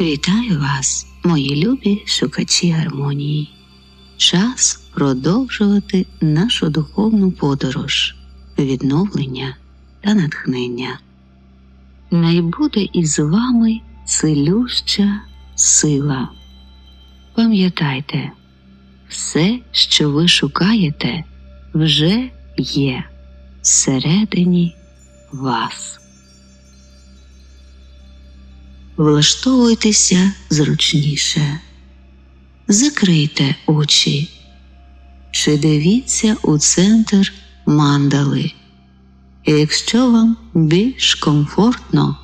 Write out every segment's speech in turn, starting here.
Вітаю вас, мої любі шукачі гармонії. Час продовжувати нашу духовну подорож, відновлення та натхнення. Най буде із вами цілюща сила. Пам'ятайте, все, що ви шукаєте, вже є всередині вас. Влаштовуйтеся зручніше. Закрийте очі чи дивіться у центр мандали. Якщо вам більш комфортно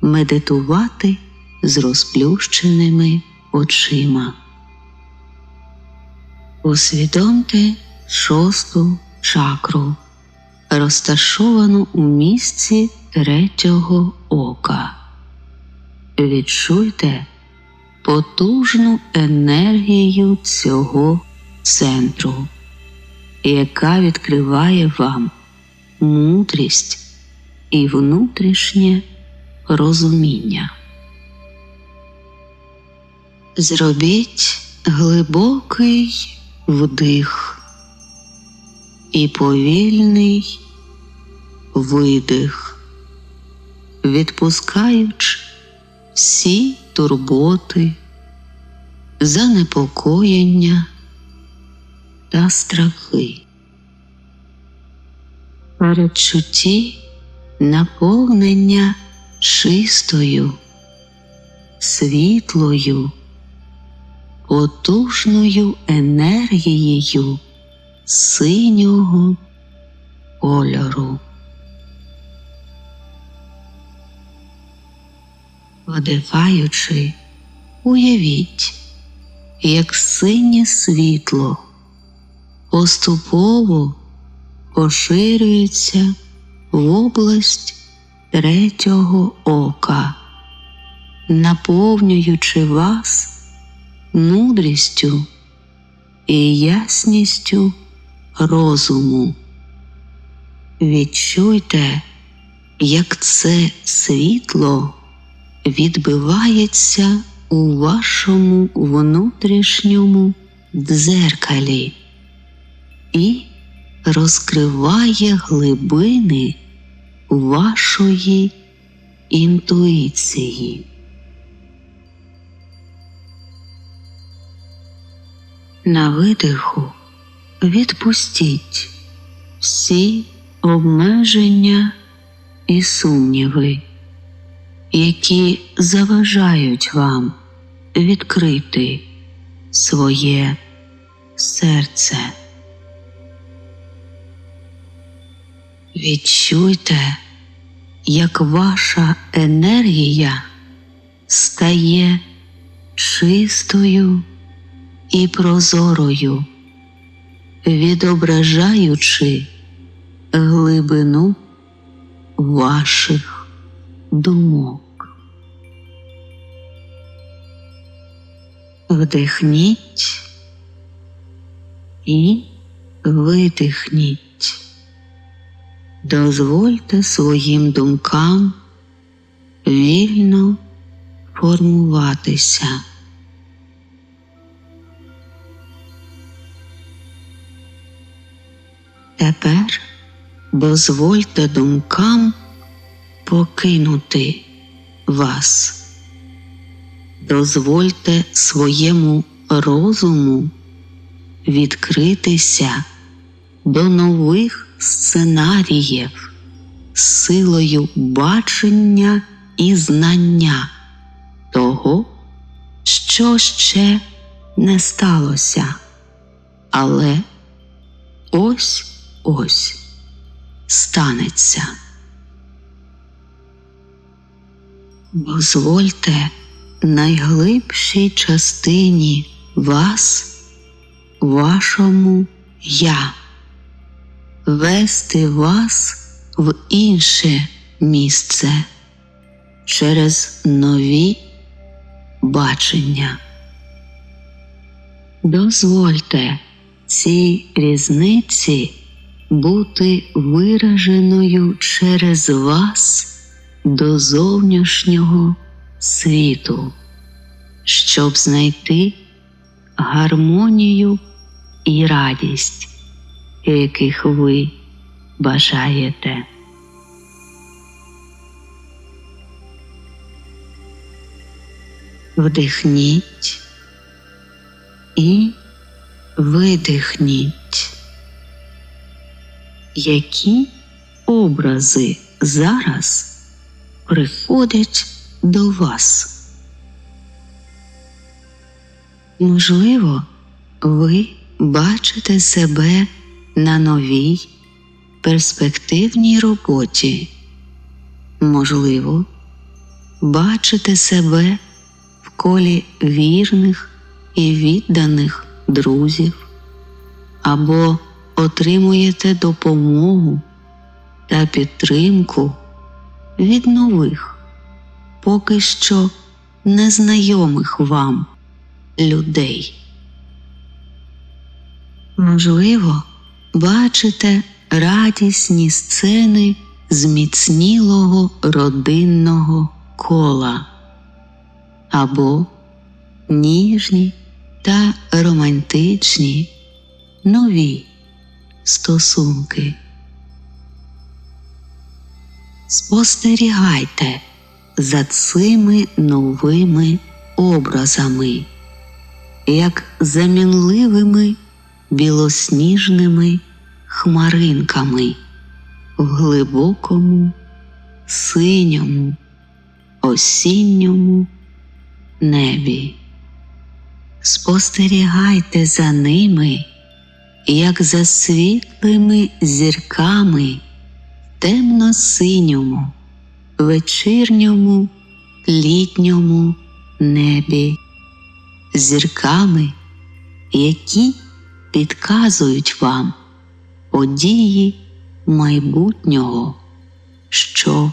медитувати з розплющеними очима. Усвідомте шосту чакру, розташовану у місці третього ока. Відчуйте потужну енергію цього центру, яка відкриває вам мудрість і внутрішнє розуміння. Зробіть глибокий вдих і повільний видих, відпускаючи всі турботи, занепокоєння та страхи. Передчутті наповнення чистою, світлою, потужною енергією синього кольору. Вдихаючи, уявіть, як синє світло поступово поширюється в область третього ока, наповнюючи вас мудрістю і ясністю розуму. Відчуйте, як це світло відбивається у вашому внутрішньому дзеркалі і розкриває глибини вашої інтуїції. На видиху відпустіть всі обмеження і сумніви які заважають вам відкрити своє серце. Відчуйте, як ваша енергія стає чистою і прозорою, відображаючи глибину ваших думок. Вдихніть і видихніть. Дозвольте своїм думкам вільно формуватися. Тепер дозвольте думкам покинути вас дозвольте своєму розуму відкритися до нових сценаріїв силою бачення і знання того, що ще не сталося, але ось ось станеться. Дозвольте найглибшій частині вас, вашому я, вести вас в інше місце через нові бачення. Дозвольте цій різниці бути вираженою через вас до зовнішнього світу, щоб знайти гармонію і радість, яких ви бажаєте. Вдихніть і видихніть. Які образи зараз приходять до вас? Можливо, ви бачите себе на новій перспективній роботі. Можливо, бачите себе в колі вірних і відданих друзів, або отримуєте допомогу та підтримку від нових, поки що незнайомих вам людей. Можливо, бачите радісні сцени зміцнілого родинного кола або ніжні та романтичні нові стосунки. Спостерігайте за цими новими образами, як замінливими білосніжними хмаринками в глибокому, синьому, осінньому небі. Спостерігайте за ними, як за світлими зірками темно-синьому, вечірньому, літньому небі, зірками, які підказують вам події майбутнього, що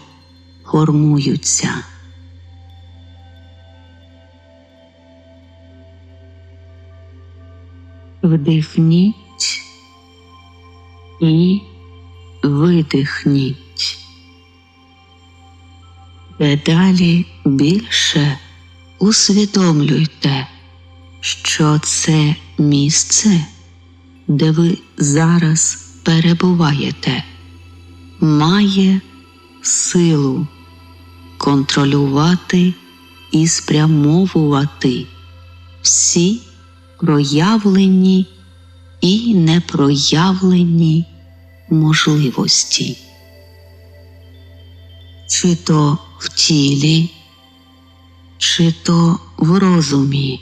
формуються. Вдихніть і видихніть. Дедалі більше усвідомлюйте, що це місце, де ви зараз перебуваєте, має силу контролювати і спрямовувати всі проявлені і непроявлені можливості, чи то в тілі, чи то в розумі,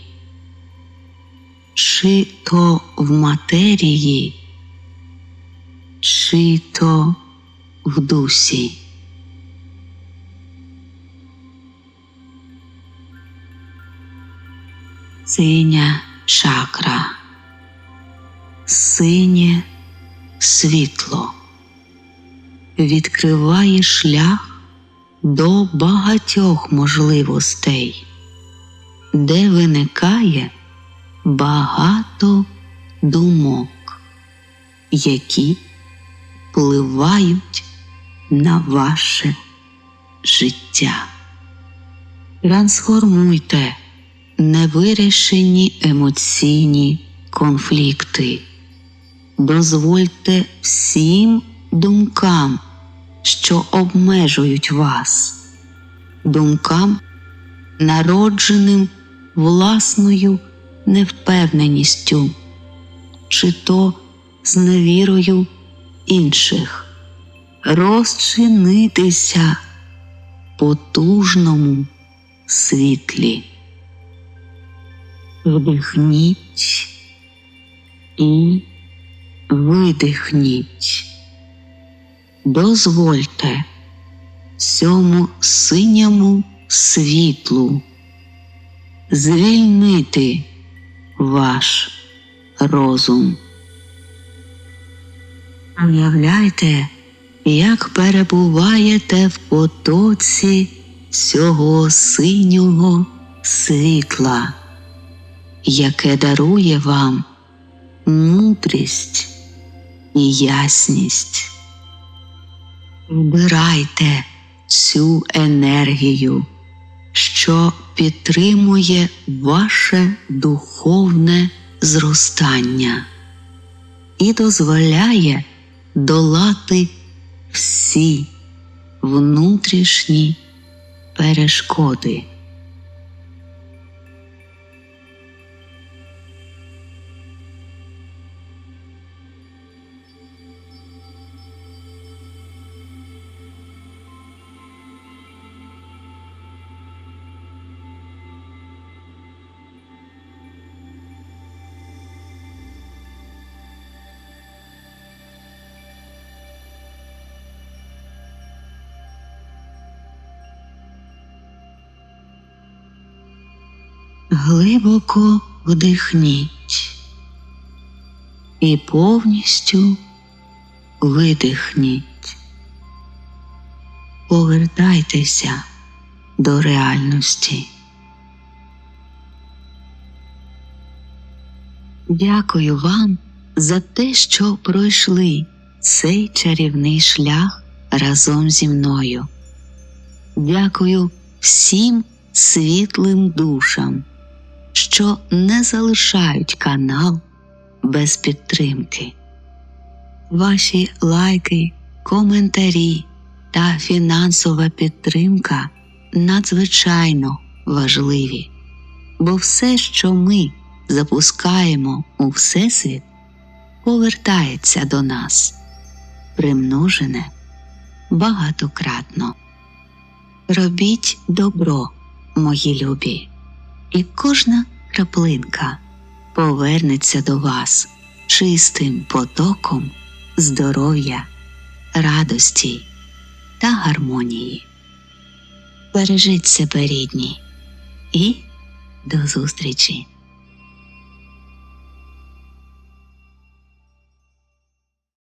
чи то в матерії, чи то в дусі. Синя чакра, синє світло відкриває шлях до багатьох можливостей, де виникає багато думок, які впливають на ваше життя. Трансформуйте невирішені емоційні конфлікти. Дозвольте всім думкам, що обмежують вас, думкам, народженим власною невпевненістю, чи то з невірою інших, розчинитися потужному світлі. Вдихніть і видихніть. Дозвольте цьому синьому світлу звільнити ваш розум. Уявляйте, як перебуваєте в потоці цього синього світла яке дарує вам мудрість і ясність. Вбирайте цю енергію, що підтримує ваше духовне зростання і дозволяє долати всі внутрішні перешкоди. Глибоко вдихніть і повністю видихніть. Повертайтеся до реальності. Дякую вам за те, що пройшли цей чарівний шлях разом зі мною. Дякую всім світлим душам, що не залишають канал без підтримки. Ваші лайки, коментарі та фінансова підтримка надзвичайно важливі, бо все, що ми запускаємо у Всесвіт, повертається до нас, примножене багатократно. Робіть добро, мої любі, і кожна краплинка повернеться до вас чистим потоком здоров'я, радості та гармонії. Бережіть себе рідні і до зустрічі!